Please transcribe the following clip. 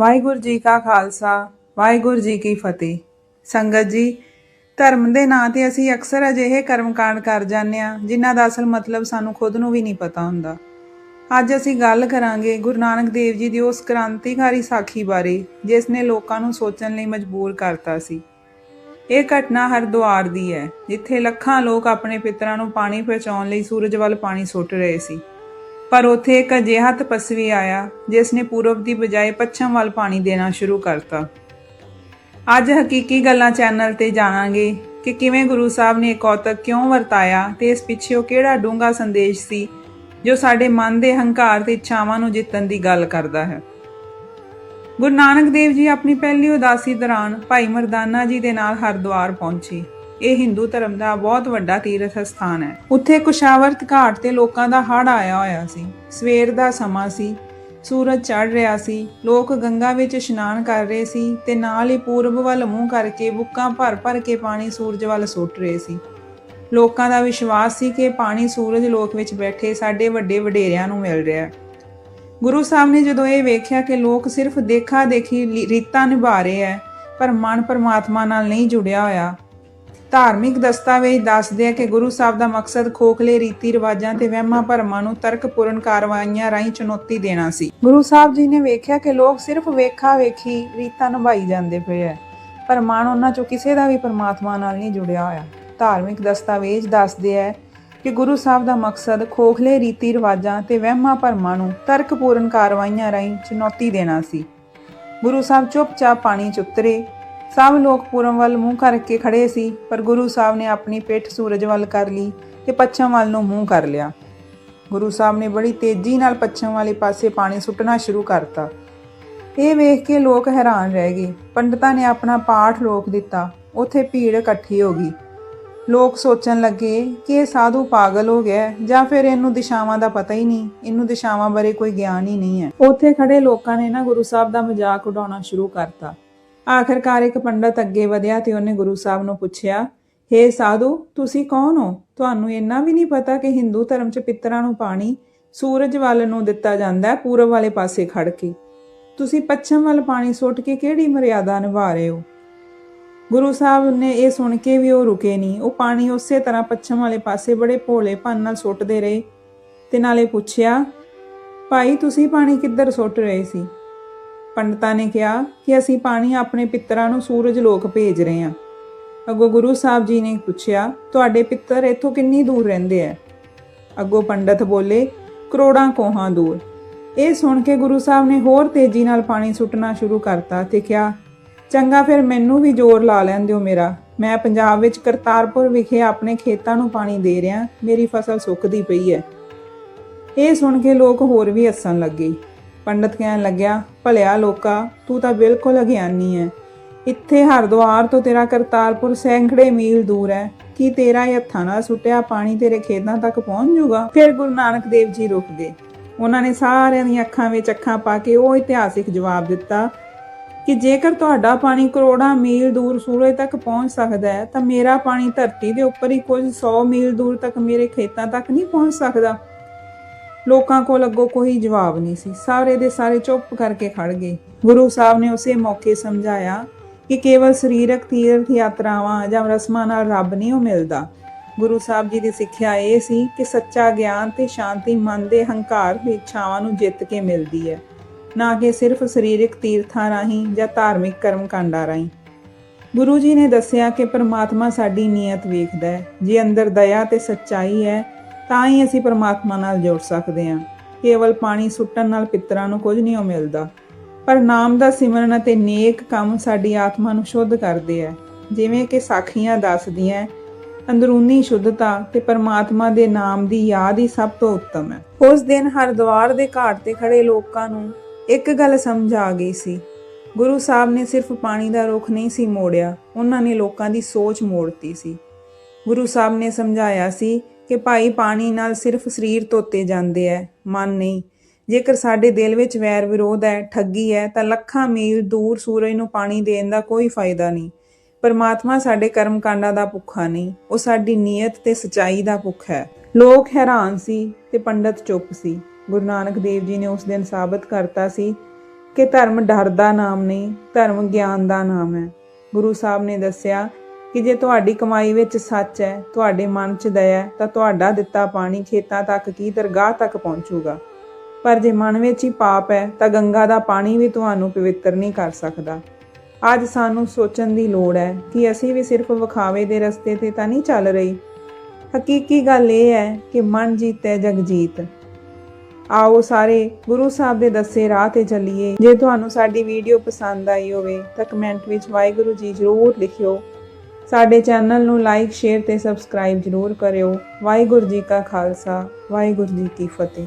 ਵਾਹਿਗੁਰੂ ਜੀ ਕਾ ਖਾਲਸਾ, ਵਾਹਿਗੁਰੂ ਜੀ ਕੀ ਫਤਿਹ। ਸੰਗਤ ਜੀ, ਧਰਮ ਦੇ ਨਾਂ ਤੇ ਅਸੀਂ ਅਕਸਰ ਅਜਿਹੇ ਕਰਮਕਾਂਡ ਕਰ ਜਾਂਦੇ ਆ ਜਿਨ੍ਹਾਂ ਦਾ ਅਸਲ ਮਤਲਬ ਸਾਨੂੰ ਖੁਦ ਨੂੰ ਵੀ ਨਹੀਂ ਪਤਾ ਹੁੰਦਾ। ਅੱਜ ਅਸੀਂ ਗੱਲ ਕਰਾਂਗੇ ਗੁਰੂ ਨਾਨਕ ਦੇਵ ਜੀ ਦੀ ਉਸ ਕ੍ਰਾਂਤੀਕਾਰੀ ਸਾਖੀ ਬਾਰੇ, ਜਿਸ ਨੇ ਲੋਕਾਂ ਨੂੰ ਸੋਚਣ ਲਈ ਮਜਬੂਰ ਕਰਤਾ ਸੀ। ਇਹ ਘਟਨਾ ਹਰਿਦੁਆਰ ਦੀ ਹੈ, ਜਿੱਥੇ ਲੱਖਾਂ ਲੋਕ ਆਪਣੇ ਪਿਤਰਾਂ ਨੂੰ ਪਾਣੀ ਪਹੁੰਚਾਉਣ ਲਈ ਸੂਰਜ ਵੱਲ ਪਾਣੀ ਸੁੱਟ ਰਹੇ ਸੀ। ਪਰ ਉੱਥੇ ਇੱਕ ਅਜਿਹਾ ਤਪਸਵੀ ਆਇਆ, ਜਿਸ ਨੇ ਪੂਰਬ ਦੀ ਬਜਾਏ ਪੱਛਮ ਵੱਲ ਪਾਣੀ ਦੇਣਾ ਸ਼ੁਰੂ ਕਰਤਾ। ਅੱਜ ਹਕੀਕੀ ਗੱਲਾਂ ਚੈਨਲ ਤੇ ਜਾਣਾਂਗੇ ਕਿ ਕਿਵੇਂ ਗੁਰੂ ਸਾਹਿਬ ਨੇ ਕੌਤਕ ਕਿਉਂ ਵਰਤਾਇਆ ਤੇ ਇਸ ਪਿੱਛੇ ਉਹ ਕਿਹੜਾ ਡੂੰਘਾ ਸੰਦੇਸ਼ ਸੀ, ਜੋ ਸਾਡੇ ਮਨ ਦੇ ਹੰਕਾਰ ਤੇ ਇੱਛਾਵਾਂ ਨੂੰ ਜਿੱਤਣ ਦੀ ਗੱਲ ਕਰਦਾ ਹੈ। ਗੁਰੂ ਨਾਨਕ ਦੇਵ ਜੀ ਆਪਣੀ ਪਹਿਲੀ ਉਦਾਸੀ ਦੌਰਾਨ ਭਾਈ ਮਰਦਾਨਾ ਜੀ ਦੇ ਨਾਲ ਹਰਿਦੁਆਰ ਪਹੁੰਚੇ। ਇਹ ਹਿੰਦੂ ਧਰਮ ਦਾ ਬਹੁਤ ਵੱਡਾ ਤੀਰਥ ਸਥਾਨ ਹੈ। ਉੱਥੇ ਕੁਸ਼ਾਵਰਤ ਘਾਟ ਤੇ ਲੋਕਾਂ ਦਾ ਹੜ ਆਇਆ ਹੋਇਆ ਸੀ। ਸਵੇਰ ਦਾ ਸਮਾਂ ਸੀ, ਸੂਰਜ ਚੜ ਰਿਹਾ ਸੀ, ਲੋਕ ਗੰਗਾ ਵਿੱਚ ਇਸ਼ਨਾਨ ਕਰ ਰਹੇ ਸੀ ਤੇ ਨਾਲ ਹੀ ਪੂਰਬ ਵੱਲ ਮੂੰਹ ਕਰਕੇ ਬੁੱਕਾਂ ਭਰ ਭਰ ਕੇ ਪਾਣੀ ਸੂਰਜ ਵੱਲ ਸੁੱਟ ਰਹੇ ਸੀ। ਲੋਕਾਂ ਦਾ ਵਿਸ਼ਵਾਸ ਸੀ ਕਿ ਪਾਣੀ ਸੂਰਜ ਲੋਕ ਵਿੱਚ ਬੈਠੇ ਸਾਡੇ ਵੱਡੇ ਵਡੇਰਿਆਂ ਨੂੰ ਮਿਲ ਰਿਹਾ ਹੈ। ਗੁਰੂ ਸਾਹਿਬ ਨੇ ਜਦੋਂ ਇਹ ਵੇਖਿਆ ਕਿ ਲੋਕ ਸਿਰਫ ਦੇਖਾ ਦੇਖੀ ਰੀਤਾਂ ਨਿਭਾ ਰਹੇ ਹੈ, ਪਰ ਮਨ ਪਰਮਾਤਮਾ ਨਾਲ ਨਹੀਂ ਜੁੜਿਆ ਹੋਇਆ ਧਾਰਮਿਕ ਦਸਤਾਵੇਜ਼ ਦੱਸਦੇ ਆ ਕਿ ਗੁਰੂ ਸਾਹਿਬ ਦਾ ਮਕਸਦ ਖੋਖਲੇ ਰੀਤੀ ਰਿਵਾਜਾਂ ਤੇ ਵਹਿਮਾਂ ਭਰਮਾਂ ਨੂੰ ਤਰਕਪੂਰਨ ਕਾਰਵਾਈਆਂ ਰਾਹੀਂ ਚੁਣੌਤੀ ਦੇਣਾ ਸੀ। ਗੁਰੂ ਸਾਹਿਬ ਜੀ ਨੇ ਵੇਖਿਆ ਕਿ ਲੋਕ ਸਿਰਫ ਵੇਖਾ ਵੇਖੀ ਰੀਤਾਂ ਨਿਭਾਈ ਜਾਂਦੇ ਪਏ ਐ ਪਰ ਮਨ ਉਹਨਾਂ ਚੋਂ ਕਿਸੇ ਦਾ ਵੀ ਪਰਮਾਤਮਾ ਨਾਲ ਨਹੀਂ ਜੁੜਿਆ ਹੋਇਆ। ਧਾਰਮਿਕ ਦਸਤਾਵੇਜ਼ ਦੱਸਦੇ ਆ ਕਿ ਗੁਰੂ ਸਾਹਿਬ ਦਾ ਮਕਸਦ ਖੋਖਲੇ ਰੀਤੀ ਰਿਵਾਜਾਂ ਤੇ ਵਹਿਮਾਂ ਭਰਮਾਂ ਨੂੰ ਤਰਕਪੂਰਨ ਕਾਰਵਾਈਆਂ ਰਾਹੀਂ ਚੁਣੌਤੀ ਦੇਣਾ ਸੀ। ਗੁਰੂ ਸਾਹਿਬ ਚੁੱਪਚਾਪ ਪਾਣੀ 'ਚ ਉਤਰੇ ਸਭ ਲੋਕ ਪੂਰਬ ਵੱਲ ਮੂੰਹ ਕਰਕੇ ਖੜੇ ਸੀ, ਪਰ ਗੁਰੂ ਸਾਹਿਬ ਨੇ ਆਪਣੀ ਪਿੱਠ ਸੂਰਜ ਵੱਲ ਕਰ ਲਈ ਤੇ ਪੱਛਮ ਵੱਲ ਨੂੰ ਮੂੰਹ ਕਰ ਲਿਆ। ਗੁਰੂ ਸਾਹਿਬ ਨੇ ਬੜੀ ਤੇਜ਼ੀ ਨਾਲ ਪੱਛਮ ਵਾਲੇ ਪਾਸੇ ਪਾਣੀ ਸੁੱਟਣਾ ਸ਼ੁਰੂ ਕਰਤਾ। ਇਹ ਵੇਖ ਕੇ ਲੋਕ ਹੈਰਾਨ ਰਹਿ ਗਏ। ਪੰਡਤਾਂ ਨੇ ਆਪਣਾ ਪਾਠ ਰੋਕ ਦਿੱਤਾ। ਉੱਥੇ ਭੀੜ ਇਕੱਠੀ ਹੋ ਗਈ। ਲੋਕ ਸੋਚਣ ਲੱਗੇ ਕਿ ਇਹ ਸਾਧੂ ਪਾਗਲ ਹੋ ਗਿਆ ਜਾਂ ਫਿਰ ਇਹਨੂੰ ਦਿਸ਼ਾਵਾਂ ਦਾ ਪਤਾ ਹੀ ਨਹੀਂ, ਇਹਨੂੰ ਦਿਸ਼ਾਵਾਂ ਬਾਰੇ ਕੋਈ ਗਿਆਨ ਹੀ ਨਹੀਂ ਹੈ। ਉੱਥੇ ਖੜੇ ਲੋਕਾਂ ਨੇ ਨਾ ਗੁਰੂ ਸਾਹਿਬ ਦਾ ਮਜ਼ਾਕ ਉਡਾਉਣਾ ਸ਼ੁਰੂ ਕਰਤਾ। ਆਖਰਕਾਰ ਇੱਕ ਪੰਡਤ ਅੱਗੇ ਵਧਿਆ ਤੇ ਉਹਨੇ ਗੁਰੂ ਸਾਹਿਬ ਨੂੰ ਪੁੱਛਿਆ, ਹੇ ਸਾਧੂ, ਤੁਸੀਂ ਕੌਣ ਹੋ? ਤੁਹਾਨੂੰ ਇੰਨਾ ਵੀ ਨਹੀਂ ਪਤਾ ਕਿ ਹਿੰਦੂ ਧਰਮ 'ਚ ਪਿੱਤਰਾਂ ਨੂੰ ਪਾਣੀ ਸੂਰਜ ਵੱਲ ਨੂੰ ਦਿੱਤਾ ਜਾਂਦਾ ਹੈ ਪੂਰਬ ਵਾਲੇ ਪਾਸੇ ਖੜ ਕੇ। ਤੁਸੀਂ ਪੱਛਮ ਵੱਲ ਪਾਣੀ ਸੁੱਟ ਕੇ ਕਿਹੜੀ ਮਰਿਆਦਾ ਨਿਭਾ ਰਹੇ ਹੋ? ਗੁਰੂ ਸਾਹਿਬ ਨੇ ਇਹ ਸੁਣ ਕੇ ਵੀ ਉਹ ਰੁਕੇ ਨਹੀਂ। ਉਹ ਪਾਣੀ ਉਸੇ ਤਰ੍ਹਾਂ ਪੱਛਮ ਵਾਲੇ ਪਾਸੇ ਬੜੇ ਭੋਲੇ ਭੰਨ ਨਾਲ ਸੁੱਟਦੇ ਰਹੇ ਤੇ ਨਾਲੇ ਪੁੱਛਿਆ, ਭਾਈ, ਤੁਸੀਂ ਪਾਣੀ ਕਿੱਧਰ ਸੁੱਟ ਰਹੇ ਸੀ? ਪੰਡਤਾਂ ਨੇ ਕਿਹਾ ਕਿ ਅਸੀਂ ਪਾਣੀ ਆਪਣੇ ਪਿੱਤਰਾਂ ਨੂੰ ਸੂਰਜ ਲੋਕ ਭੇਜ ਰਹੇ ਹਾਂ। ਅੱਗੋਂ ਗੁਰੂ ਸਾਹਿਬ ਜੀ ਨੇ ਪੁੱਛਿਆ, ਤੁਹਾਡੇ ਪਿੱਤਰ ਇੱਥੋਂ ਕਿੰਨੀ ਦੂਰ ਰਹਿੰਦੇ ਐ? ਅੱਗੋਂ ਪੰਡਤ ਬੋਲੇ, ਕਰੋੜਾਂ ਕੋਹਾਂ ਦੂਰ। ਇਹ ਸੁਣ ਕੇ ਗੁਰੂ ਸਾਹਿਬ ਨੇ ਹੋਰ ਤੇਜ਼ੀ ਨਾਲ ਪਾਣੀ ਸੁੱਟਣਾ ਸ਼ੁਰੂ ਕਰਤਾ ਤੇ ਕਿਹਾ, ਚੰਗਾ ਫਿਰ ਮੈਨੂੰ ਵੀ ਜ਼ੋਰ ਲਾ ਲੈਣ ਦਿਓ ਮੇਰਾ। ਮੈਂ ਪੰਜਾਬ ਵਿੱਚ ਕਰਤਾਰਪੁਰ ਵਿਖੇ ਆਪਣੇ ਖੇਤਾਂ ਨੂੰ ਪਾਣੀ ਦੇ ਰਿਹਾ, ਮੇਰੀ ਫਸਲ ਸੁੱਕਦੀ ਪਈ ਹੈ ਇਹ ਸੁਣ ਕੇ ਲੋਕ ਹੋਰ ਵੀ ਹੱਸਣ ਲੱਗੇ। ਪੰਡਤ ਕਹਿਣ ਲੱਗਿਆ, ਭਲਿਆ ਲੋਕਾ, ਤੂੰ ਤਾਂ ਬਿਲਕੁਲ ਅਗਿਆਨੀ ਹੈ ਇੱਥੇ ਹਰਿਦੁਆਰ ਤੋਂ ਤੇਰਾ ਕਰਤਾਰਪੁਰ ਸੈਂਕੜੇ ਮੀਲ ਦੂਰ ਹੈ ਕੀ ਤੇਰਾ ਇਹ ਹੱਥਾਂ ਨਾਲ ਸੁੱਟਿਆ ਪਾਣੀ ਤੇਰੇ ਖੇਤਾਂ ਤੱਕ ਪਹੁੰਚ ਜਾਊਗਾ? ਫਿਰ ਗੁਰੂ ਨਾਨਕ ਦੇਵ ਜੀ ਰੁਕ ਗਏ। ਉਹਨਾਂ ਨੇ ਸਾਰਿਆਂ ਦੀਆਂ ਅੱਖਾਂ ਵਿੱਚ ਅੱਖਾਂ ਪਾ ਕੇ ਉਹ ਇਤਿਹਾਸਿਕ ਜਵਾਬ ਦਿੱਤਾ ਕਿ ਜੇਕਰ ਤੁਹਾਡਾ ਪਾਣੀ ਕਰੋੜਾਂ ਮੀਲ ਦੂਰ ਸੂਰਜ ਤੱਕ ਪਹੁੰਚ ਸਕਦਾ ਹੈ ਤਾਂ ਮੇਰਾ ਪਾਣੀ ਧਰਤੀ ਦੇ ਉੱਪਰ ਹੀ ਕੁਝ 100 ਮੀਲ ਦੂਰ ਤੱਕ ਮੇਰੇ ਖੇਤਾਂ ਤੱਕ ਨਹੀਂ ਪਹੁੰਚ ਸਕਦਾ। ਲੋਕਾਂ ਕੋਲ ਅੱਗੋਂ ਕੋਈ ਜਵਾਬ ਨਹੀਂ ਸੀ। ਸਾਰੇ ਦੇ ਸਾਰੇ ਚੁੱਪ ਕਰਕੇ ਖੜ ਗਏ। ਗੁਰੂ ਸਾਹਿਬ ਨੇ ਉਸੇ ਮੌਕੇ ਸਮਝਾਇਆ ਕਿ ਕੇਵਲ ਸਰੀਰਕ ਤੀਰਥ ਯਾਤਰਾਵਾਂ ਜਾਂ ਰਸਮਾਂ ਨਾਲ ਰੱਬ ਨਹੀਂ ਉਹ ਮਿਲਦਾ। ਗੁਰੂ ਸਾਹਿਬ ਜੀ ਦੀ ਸਿੱਖਿਆ ਇਹ ਸੀ ਕਿ ਸੱਚਾ ਗਿਆਨ ਤੇ ਸ਼ਾਂਤੀ, ਮਨ ਦੇ ਹੰਕਾਰ ਤੇ ਇੱਛਾਵਾਂ ਨੂੰ ਜਿੱਤ ਕੇ ਮਿਲਦੀ ਹੈ। ਨਾ ਕਿ ਸਿਰਫ ਸਰੀਰਕ ਤੀਰਥਾਂ ਰਾਹੀਂ ਜਾਂ ਧਾਰਮਿਕ ਕਰਮ ਕਾਂਡਾਂ ਰਾਹੀਂ। ਗੁਰੂ ਜੀ ਨੇ ਦੱਸਿਆ ਕਿ ਪਰਮਾਤਮਾ ਸਾਡੀ ਨੀਅਤ ਵੇਖਦਾ ਹੈ। ਜੇ ਅੰਦਰ ਦਇਆ ਤੇ ਸੱਚਾਈ ਹੈ ਤਾਂ ਹੀ ਅਸੀਂ ਪਰਮਾਤਮਾ ਨਾਲ ਜੁੜ ਸਕਦੇ ਹਾਂ। ਕੇਵਲ ਪਾਣੀ ਸੁੱਟਣ ਨਾਲ ਪਿੱਤਰਾਂ ਨੂੰ ਕੁਝ ਨਹੀਂ ਉਹ ਮਿਲਦਾ। ਪਰ ਨਾਮ ਦਾ ਸਿਮਰਨ ਅਤੇ ਨੇਕ ਕੰਮ ਸਾਡੀ ਆਤਮਾ ਨੂੰ ਸ਼ੁੱਧ ਕਰਦੇ ਹੈ। ਜਿਵੇਂ ਕਿ ਸਾਖੀਆਂ ਦੱਸਦੀਆਂ ਅੰਦਰੂਨੀ ਸ਼ੁੱਧਤਾ ਤੇ ਪਰਮਾਤਮਾ ਦੇ ਨਾਮ ਦੀ ਯਾਦ ਹੀ ਸਭ ਤੋਂ ਉੱਤਮ ਹੈ। ਉਸ ਦਿਨ ਹਰਿਦੁਆਰ ਦੇ ਘਾਟ ਤੇ ਖੜੇ ਲੋਕਾਂ ਨੂੰ ਇੱਕ ਗੱਲ ਸਮਝ ਆ ਗਈ ਸੀ। ਗੁਰੂ ਸਾਹਿਬ ਨੇ ਸਿਰਫ ਪਾਣੀ ਦਾ ਰੁਖ ਨਹੀਂ ਸੀ ਮੋੜਿਆ, ਉਹਨਾਂ ਨੇ ਲੋਕਾਂ ਦੀ ਸੋਚ ਮੋੜਤੀ ਸੀ। ਗੁਰੂ ਸਾਹਿਬ ਨੇ ਸਮਝਾਇਆ ਸੀ ਕਿ ਭਾਈ ਪਾਣੀ ਨਾਲ ਸਿਰਫ ਸਰੀਰ ਧੋਤੇ ਜਾਂਦੇ ਐ। ਮਨ ਨਹੀਂ। ਜੇਕਰ ਸਾਡੇ ਦਿਲ ਵਿੱਚ ਵੈਰ ਵਿਰੋਧ ਹੈ ਠੱਗੀ ਹੈ ਤਾਂ ਲੱਖਾਂ ਮੀਲ ਦੂਰ ਸੂਰਜ ਨੂੰ ਪਾਣੀ ਦੇਣ ਦਾ ਕੋਈ ਫਾਇਦਾ ਨਹੀਂ। ਪਰਮਾਤਮਾ ਸਾਡੇ ਕਰਮ ਕਾਂਡਾਂ ਦਾ ਭੁੱਖਾ ਨਹੀਂ। ਉਹ ਸਾਡੀ ਨੀਅਤ ਤੇ ਸਚਾਈ ਦਾ ਭੁੱਖ ਹੈ ਲੋਕ ਹੈਰਾਨ ਸੀ ਤੇ ਪੰਡਤ ਚੁੱਪ ਸੀ। ਗੁਰੂ ਨਾਨਕ ਦੇਵ ਜੀ ਨੇ ਉਸ ਦਿਨ ਸਾਬਤ ਕਰਤਾ ਸੀ ਕਿ ਧਰਮ ਡਰ ਦਾ ਨਾਮ ਨਹੀਂ, ਧਰਮ ਗਿਆਨ ਦਾ ਨਾਮ ਹੈ ਗੁਰੂ ਸਾਹਿਬ ਨੇ ਦੱਸਿਆ ਕਿ ਜੇ ਤੁਹਾਡੀ ਕਮਾਈ ਵਿੱਚ ਸੱਚ ਹੈ, ਤੁਹਾਡੇ ਮਨ 'ਚ ਦਇਆ ਹੈ, ਤਾਂ ਤੁਹਾਡਾ ਦਿੱਤਾ ਪਾਣੀ ਖੇਤਾਂ ਤੱਕ ਕੀ ਦਰਗਾਹ ਤੱਕ ਪਹੁੰਚੂਗਾ। ਪਰ ਜੇ ਮਨ ਵਿੱਚ ਹੀ ਪਾਪ ਹੈ, ਤਾਂ ਗੰਗਾ ਦਾ ਪਾਣੀ ਵੀ ਤੁਹਾਨੂੰ ਪਵਿੱਤਰ ਨਹੀਂ ਕਰ ਸਕਦਾ। ਅੱਜ ਸਾਨੂੰ ਸੋਚਣ ਦੀ ਲੋੜ ਹੈ ਕਿ ਅਸੀਂ ਵੀ ਸਿਰਫ ਵਿਖਾਵੇ ਦੇ ਰਸਤੇ ਤੇ ਤਾਂ ਨਹੀਂ ਚੱਲ ਰਹੀ। ਹਕੀਕੀ ਗੱਲ ਇਹ ਹੈ ਕਿ ਮਨ ਜੀਤੈ ਜਗ ਜੀਤ। ਆਓ ਸਾਰੇ ਗੁਰੂ ਸਾਹਿਬ ਦੇ ਦੱਸੇ ਰਾਹ ਤੇ ਚੱਲੀਏ। ਜੇ ਤੁਹਾਨੂੰ ਸਾਡੀ ਵੀਡੀਓ ਪਸੰਦ ਆਈ ਹੋਵੇ, ਤਾਂ ਕਮੈਂਟ ਵਿੱਚ ਵਾਹਿਗੁਰੂ ਜੀ ਜ਼ਰੂਰ ਲਿਖਿਓ। ਸਾਡੇ ਚੈਨਲ ਨੂੰ ਲਾਈਕ, ਸ਼ੇਅਰ ਤੇ ਸਬਸਕ੍ਰਾਈਬ ਜ਼ਰੂਰ ਕਰਿਓ। ਵਾਹਿਗੁਰੂ ਜੀ ਕਾ ਖਾਲਸਾ, ਵਾਹਿਗੁਰੂ ਜੀ ਕੀ ਫਤਿਹ।